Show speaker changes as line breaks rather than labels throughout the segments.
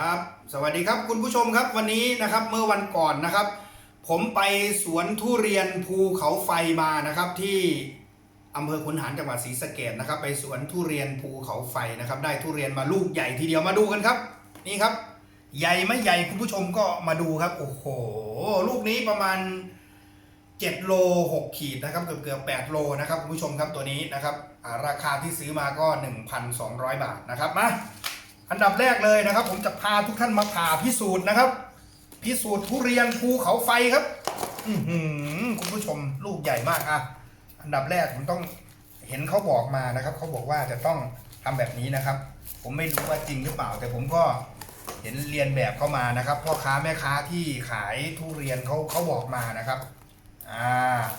ครับสวัสดีครับคุณผู้ชมครับวันนี้นะครับเมื่อวันก่อนนะครับ ผมไปสวนทุเรียนภูเขาไฟมานะครับ ที่อำเภอขุนหารจังหวัดศรีสะเกดนะครับ ไปสวนทุเรียนภูเขาไฟนะครับ ได้ทุเรียนมาลูกใหญ่ทีเดียวมาดูกันครับ นี่ครับ ใหญ่ไม่ใหญ่คุณผู้ชมก็มาดูครับโอ้โหลูกนี้ประมาณ 7 โล 6 ขีดนะครับเกือบเกือบ8โลนะครับคุณผู้ชมครับตัวนี้นะครับราคาที่ซื้อมาก็ 1,200 บาทนะครับมา อันดับแรกเลยนะครับ ผมจะพาทุกท่านมาผ่าพิสูจน์นะครับ พิสูจน์ทุเรียนภูเขาไฟครับอืคุณผู้ชมลูกใหญ่มากอะอันดับแรกผมต้องเห็นเขาบอกมานะครับเขาบอกว่าจะต้องทำแบบนี้นะครับ ผมไม่รู้ว่าจริงหรือเปล่า แต่ผมก็เห็นเรียนแบบเข้ามานะครับพ่อค้าแม่ค้าที่ขายทุเรียนเขาเขาบอกมานะครับ อ่า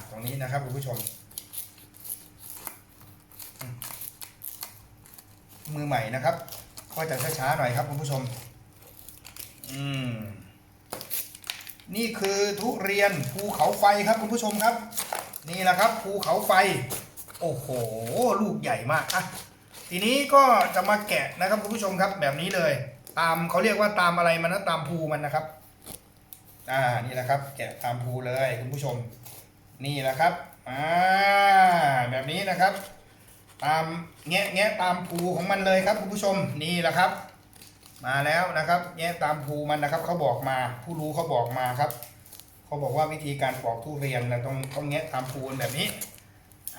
ตรงนี้นะครับคุณผู้ชม มือใหม่นะครับ ก็จะช้าๆหน่อยครับคุณผู้ชม อืม นี่คือทุเรียนภูเขาไฟครับคุณผู้ชมครับ นี่แหละครับภูเขาไฟ โอ้โห ลูกใหญ่มากอะทีนี้ก็จะมาแกะนะครับคุณผู้ชมครับ แบบนี้เลย ตามเขาเรียกว่าตามอะไรมันนะตามภูมันนะครับ อ่านี่แหละครับ แกะตามภูเลยคุณผู้ชม นี่แหละครับอ่าแบบนี้นะครับ ตามแงะแงะตามภูของมันเลยครับคุณผู้ชมนี่แหละครับ มาแล้วนะครับ แงะตามภูมันนะครับเขาบอกมา ผู้รู้เขาบอกมาครับเขาบอกว่าวิธีการปอกทุเรียนเราต้องต้องแงะตามภูแบบนี้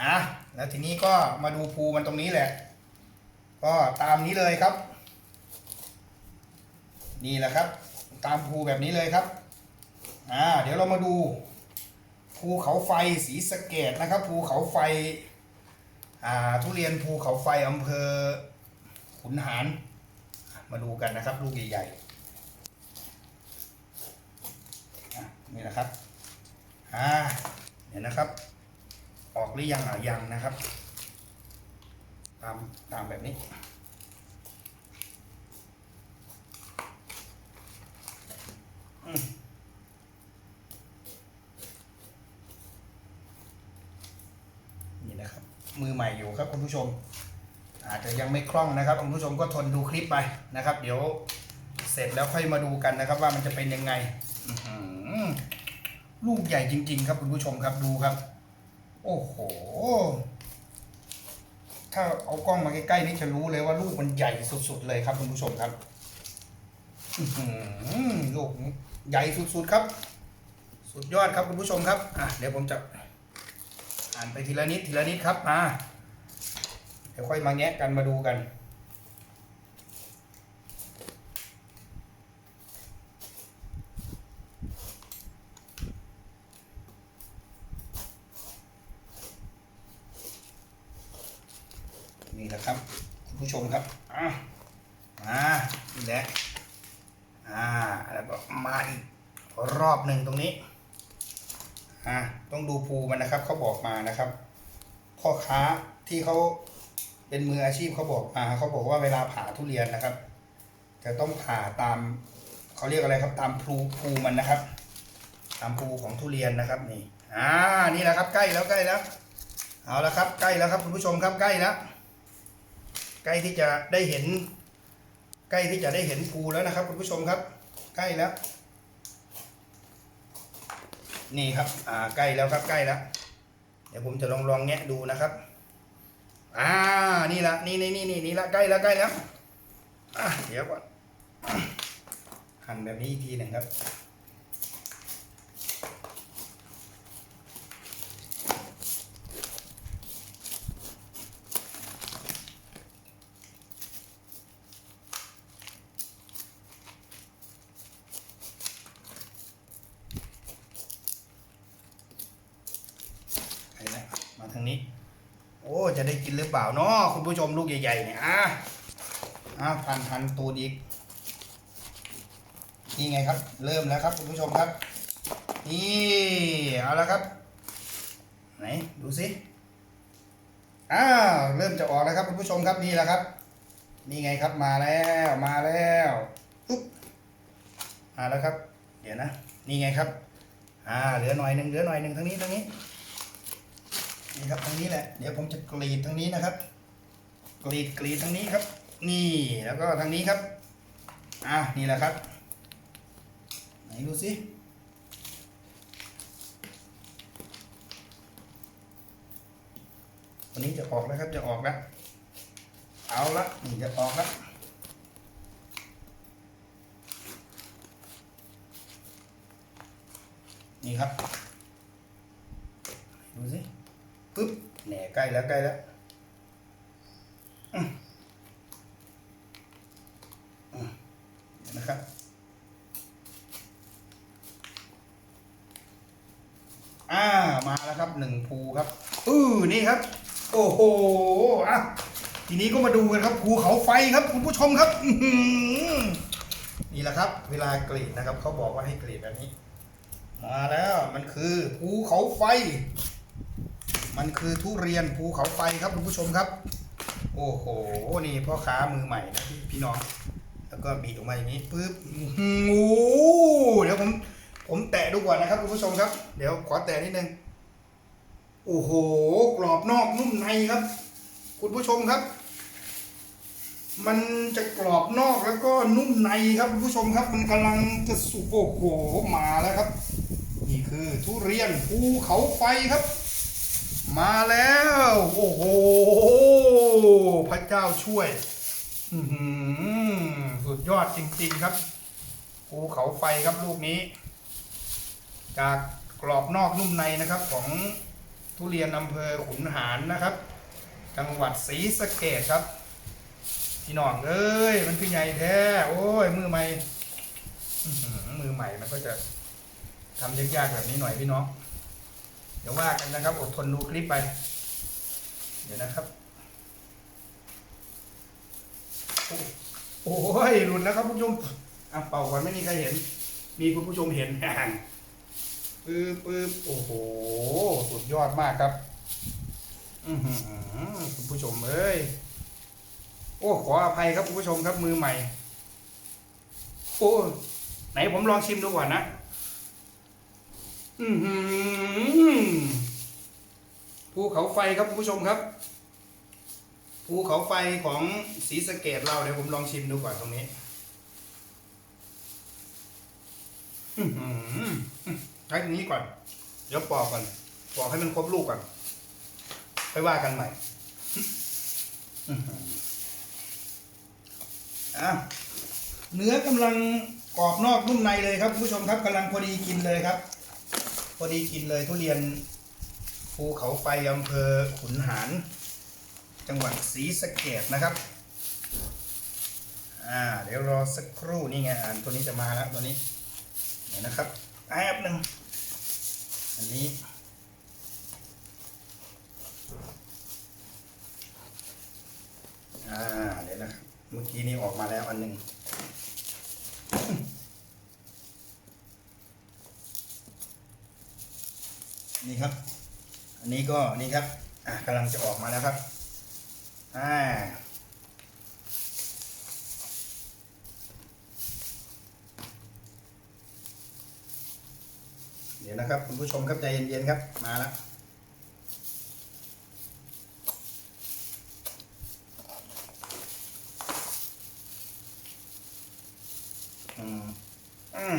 อะแล้วทีนี้ก็มาดูภูมันตรงนี้แหละ ก็ตามนี้เลยครับ นี่แหละครับ ตามภูแบบนี้เลยครับอ่าเดี๋ยวเรามาดูภูเขาไฟสีสะเกดนะครับ ภูเขาไฟ ทุเรียนภูเขาไฟอำเภอขุนหาร มาดูกันนะครับ ลูกใหญ่ๆนี่นะครับอ่าเห็นนะครับ ออกหรือยังอะยังนะครับ ตามตามแบบนี้ อืม นี่นะครับ มือใหม่อยู่ครับคุณผู้ชม อาจจะยังไม่คล่องนะครับคุณผู้ชมก็ทนดูคลิปไปนะครับ เดี๋ยวเสร็จแล้วค่อยมาดูกันนะครับ ว่ามันจะเป็นยังไงลูกใหญ่จริง ๆ ครับคุณผู้ชมครับดูครับ โอ้โห ถ้าเอากล้องมาใกล้ๆนี่จะรู้เลยว่าลูกมันใหญ่สุดๆเลยครับคุณผู้ชมครับหือลูกใหญ่สุดๆครับ สุดยอดครับคุณผู้ชมครับอะเดี๋ยวผมจะ อ่านไปทีละนิดทีละนิดครับมาเดี๋ยวค่อยมาแงะกันมาดูกัน นี่แหละครับคุณผู้ชมครับอะมานี่แหละอ่าแล้วก็มาอีกรอบหนึ่งตรงนี้ อะต้องดูภูมันนะครับเขาบอกมานะครับพ่อค้าที่เขาเป็นมืออาชีพเขาบอกมาเขาบอกว่าเวลาผ่าทุเรียนนะครับ จะต้องผ่าตามเขาเรียกอะไรครับ ตามภูภูมันนะครับ ตามภูของทุเรียนนะครับนี่อ่านี่แหละครับใกล้แล้วใกล้แล้ว เอาละครับใกล้แล้วครับคุณผู้ชมครับใกล้แล้วใกล้ที่จะได้เห็น ใกล้ที่จะได้เห็นภูแล้วนะครับ คุณผู้ชมครับ ใกล้แล้ว นี่ครับ อ่า ใกล้แล้วครับ ใกล้แล้ว เดี๋ยวผมจะลองลองแงะดูนะครับ อ่า นี่ละ นี่นี่นี่นี่นี่ละใกล้แล้วใกล้แล้ว อะ เดี๋ยวก่อน หั่นแบบนี้อีกทีหนึ่งครับ ไปแล้วมาทางนี้ โอ้ จะได้กินหรือเปล่าเนาะคุณผู้ชมลูกใหญ่ๆเนี่ยอะอะพันพันตูดอีกนี่ไงครับ เริ่มแล้วครับคุณผู้ชมครับ นี่เอาแล้วครับ ไหนดูสิอ้าวเริ่มจะออกแล้วครับคุณผู้ชมครับนี่แหละครับ นี่ไงครับมาแล้วมาแล้วปุ๊บมาแล้วครับ เดี๋ยวนะ นี่ไงครับ อ่าเหลือหน่อยหนึ่งเหลือหน่อยหนึ่งทางนี้ทางนี้ นี่ครับทางนี้แหละ เดี๋ยวผมจะกรีดทางนี้นะครับ กรีดกรีดทางนี้ครับ นี่แล้วก็ทางนี้ครับ อะนี่แหละครับ ไหนดูสิวันนี้จะออกแล้วครับจะออกแล้ว เอาละนี่จะออกแล้วนี่ครับดูสิ ปึ๊บแหน่ใกล้แล้วใกล้แล้วนะครับอ่ามาแล้วครับหนึ่งภูครับอือนี่ครับ โอ้โหอะทีนี้ก็มาดูกันครับภูเขาไฟครับ คุณผู้ชมครับนี่แหละครับ เวลากรีดนะครับเขาบอกว่าให้กรีดแบบนี้ มาแล้วมันคือภูเขาไฟ มันคือทุเรียนภูเขาไฟครับคุณผู้ชมครับ โอ้โห นี่พ่อค้ามือใหม่นะพี่พี่น้อง แล้วก็บีออกมาอย่างนี้ปึ๊บโอ้เดี๋ยวผมผมแตะดูก่อนนะครับคุณผู้ชมครับ เดี๋ยวขอแตะนิดนึง โอ้โห กรอบนอกนุ่มในครับ คุณผู้ชมครับ มันจะกรอบนอกแล้วก็นุ่มในครับคุณผู้ชมครับ มันกำลังจะสุกโอ้โหมาแล้วครับ นี่คือทุเรียนภูเขาไฟครับ มาแล้ว โอ้โห พระเจ้าช่วยอื้อหือสุดยอดจริง ๆ ครับภูเขาไฟครับลูกนี้ จากกรอบนอกนุ่มในนะครับ ของทุเรียนอำเภอขุนหารนะครับ จังหวัดศรีสะเกดครับพี่น้องเอ้ยมันคือใหญ่แท้ โอ้ยมือใหม่อื้อหือมือใหม่มันก็จะทำยากๆแบบนี้หน่อยพี่น้อง ดี๋ยวว่ากันนะครับอดทนดูคลิปไป เดี๋ยวนะครับโอ้โอ้ยหลุดแล้วครับคุณผู้ชมอะเป่าก่อนไม่มีใครเห็น มีคุณผู้ชมเห็นปื๊บปื๊บโอ้โห สุดยอดมากครับ อือหือคุณผู้ชมเอ้ย โอ้ ขออภัยครับคุณผู้ชมครับมือใหม่ โอ้ ไหนผมลองชิมดูก่อนนะ อือหือ ภูเขาไฟครับคุณผู้ชมครับ ภูเขาไฟของศรีสะเกดเราเดี๋ยวผมลองชิมดูก่อนตรงนี้ใช้ตรงนี้ก่อนเดี๋ยวปอกก่อนปอกให้มันครบลูกก่อนค่อยว่ากันใหม่อะเนื้อกำลังกรอบนอกนุ่มในเลยครับคุณผู้ชมครับกำลังพอดีกินเลยครับ พอดีกินเลยทุเรียน ภูเขาไฟอำเภอขุนหาร จังหวัดศรีสะเกดนะครับ อ่า เดี๋ยวรอสักครู่นี่ไงอ่านตัวนี้จะมาแล้วตัวนี้เดี๋ยวนะครับแป๊บหนึ่งอันนี้อ่าเดี๋ยวนะครับเมื่อกี้นี้ออกมาแล้วอันหนึ่งนี่ครับ อันนี้ก็นี่ครับอะกำลังจะออกมาแล้วครับอ่าเดี๋ยวนะครับคุณผู้ชมครับใจเย็นๆครับมาแล้วอืมอืม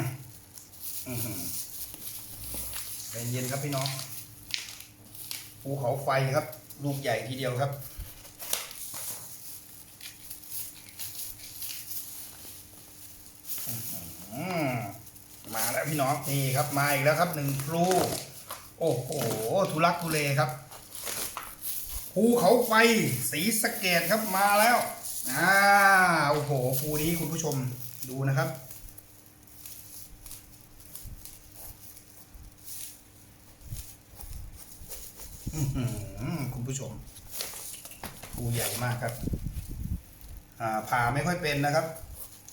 อืมใจเย็นครับพี่น้อง ภูเขาไฟครับ ลูกใหญ่ทีเดียวครับ มาแล้วพี่น้องนี่ครับมาอีกแล้วครับหนึ่งพลูโอ้โหทุลักทุเลครับภูเขาไฟสีสะเกตครับมาแล้วอ่าโอ้โหภูนี้คุณผู้ชมดูนะครับ อื้อหือ คุณผู้ชมภูใหญ่มากครับ อ่าผ่าไม่ค่อยเป็นนะครับ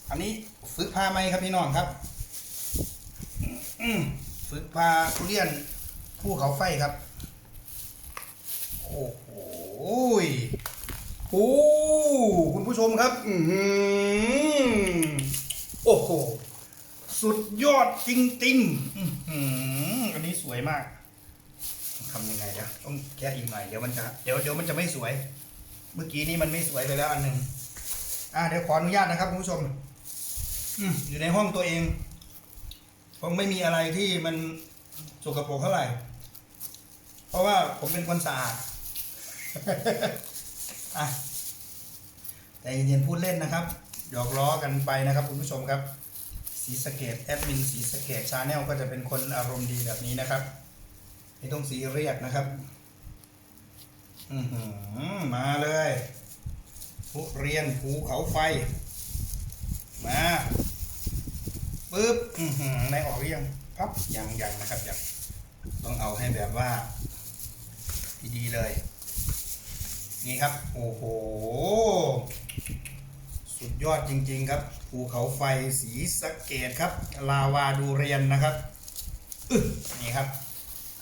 อันนี้ฝึกพาไหมครับพี่น้องครับฝึกพาทุเรียนภูเขาไฟครับ โอ้โหโอ้คุณผู้ชมครับ อือหือโอ้โห สุดยอดจริงๆ อันนี้สวยมาก ทำยังไงนะต้องแก้อีกหน่อยเดี๋ยวมันจะเดี๋ยวเดี๋ยวมันจะไม่สวย เมื่อกี้นี้มันไม่สวยไปแล้วอันหนึ่งอ่าเดี๋ยวขออนุญาตนะครับคุณผู้ชมอืมอยู่ในห้องตัวเองคงไม่มีอะไรที่มันสกปรกเท่าไหร่ เพราะว่าผมเป็นคนสะอาดอะแต่เย็นพูดเล่นนะครับหยอกล้อกันไปนะครับคุณผู้ชมครับสีสเกตแอดมินสีสเกตชาแนลก็จะเป็นคนอารมณ์ดีแบบนี้นะครับ ไม่ต้องสีเรียกนะครับ อือหือมาเลยทุเรียนภูเขาไฟ มาปึ๊บในออกหรือยังพับยังยังนะครับยังต้องเอาให้แบบว่า ดีๆเลย นี่ครับ โอ้โห สุดยอดจริง ๆ ครับ ภูเขาไฟสีสะเกตครับ ลาวาดูเรียนนะครับนี่ครับ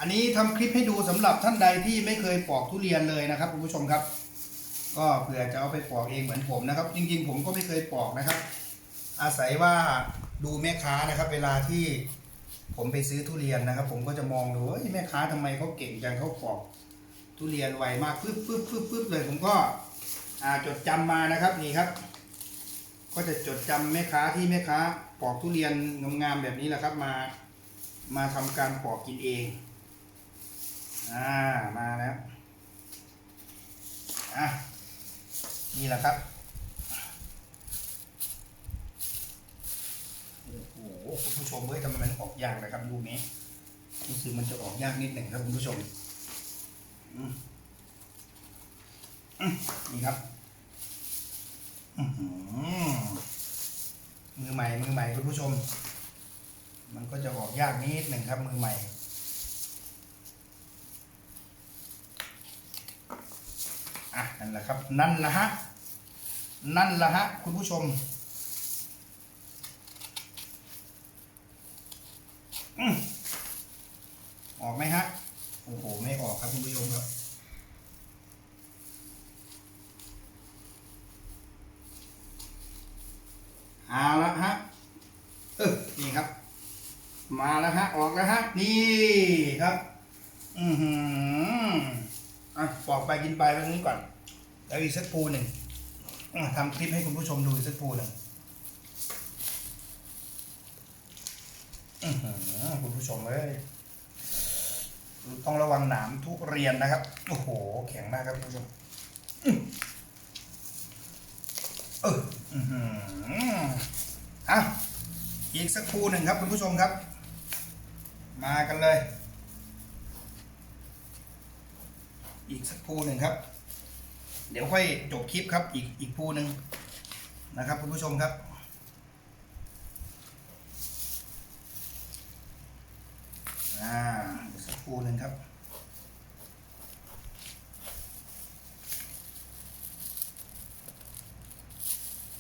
อันนี้ทำคลิปให้ดูสำหรับท่านใดที่ไม่เคยปอกทุเรียนเลยนะครับคุณผู้ชมครับ ก็เผื่อจะเอาไปปอกเองเหมือนผมนะครับ จริงๆ ผมก็ไม่เคยปอกนะครับ อาศัยว่าดูแม่ค้านะครับ เวลาที่ผมไปซื้อทุเรียนนะครับ ผมก็จะมองดูเอ้แม่ค้าทำไมเขาเก่งจังเขาปอก ทุเรียนไวมากปึ๊บปึ๊บปึ๊บปึ๊บเลย ผมก็จดจำมานะครับนี่ครับ ก็จะจดจำแม่ค้าที่แม่ค้าปอกทุเรียนงามๆแบบนี้แหละครับ มามาทำการปอกกินเอง อ่า มาแล้ว อะ นี่แหละครับ โอ้โห คุณผู้ชมเฮ้ยทำไมมันออกยากนะครับลูกนี้ รู้สึกมันจะออกยากนิดหนึ่งครับคุณผู้ชม นี่ครับมือใหม่ มือใหม่คุณผู้ชม มันก็จะออกยากนิดหนึ่งครับมือใหม่ อะ นั่นแหละครับ นั่นละฮะ นั่นละฮะ คุณผู้ชมอออกไหมฮะ โอ้โห ไม่ออกครับคุณผู้ชมครับ เอาละฮะ เออนี่ครับ มาแล้วฮะ ออกแล้วฮะ นี่ครับ อือหืออะปอกไปกินไปตรงนี้ก่อน แล้วอีกสักภูหนึ่งทำคลิปให้คุณผู้ชมดูอีกสักภูหนึ่งคุณผู้ชมเอ้ยต้องระวังหนามทุเรียนนะครับ โอ้โห แข็งมากครับคุณผู้ชมเอออือฮะอีกสักภูหนึ่งครับคุณผู้ชมครับ มากันเลย อีกสักภูหนึ่งครับ เดี๋ยวค่อยจบคลิปครับอีกอีกภูหนึ่งนะครับคุณผู้ชมครับ อ่าสักภูหนึ่งครับ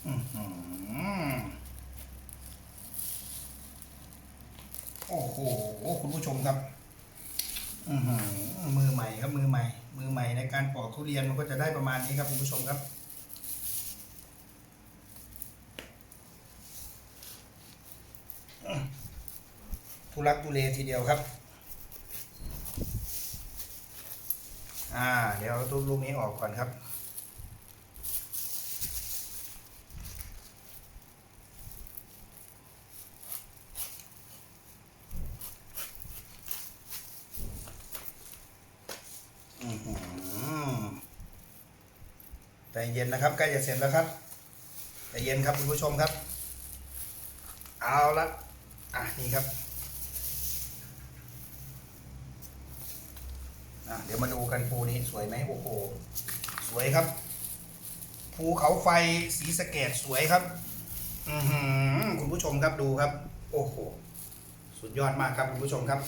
อือหือโอ้โห คุณผู้ชมครับอือหือมือใหม่ครับมือใหม่ มือใหม่ในการปอกทุเรียนมันก็จะได้ประมาณนี้ครับคุณผู้ชมครับ ทุลักทุเลทีเดียวครับ อ่า เดี๋ยวเอาตู้ลูกนี้ออกก่อนครับ ใจเย็นนะครับใกล้จะเสร็จแล้วครับใจเย็นครับคุณผู้ชมครับ เอาละอะนี่ครับอะเดี๋ยวมาดูกันภูนี้สวยไหมโอ้โหสวยครับ ภูเขาไฟสีสะเกดสวยครับ อือหือคุณผู้ชมครับดูครับ โอ้โหสุดยอดมากครับคุณผู้ชมครับ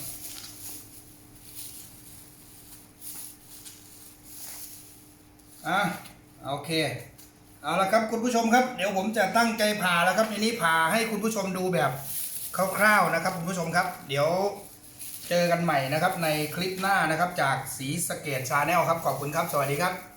อะ โอเค เอาละครับคุณผู้ชมครับ เดี๋ยวผมจะตั้งใจผ่าแล้วครับทีนี้ผ่าให้คุณผู้ชมดูแบบคร่าวๆนะครับ คุณผู้ชมครับ เดี๋ยวเจอกันใหม่นะครับในคลิปหน้านะครับจากสีสเกตชาแนลครับขอบคุณครับ สวัสดีครับ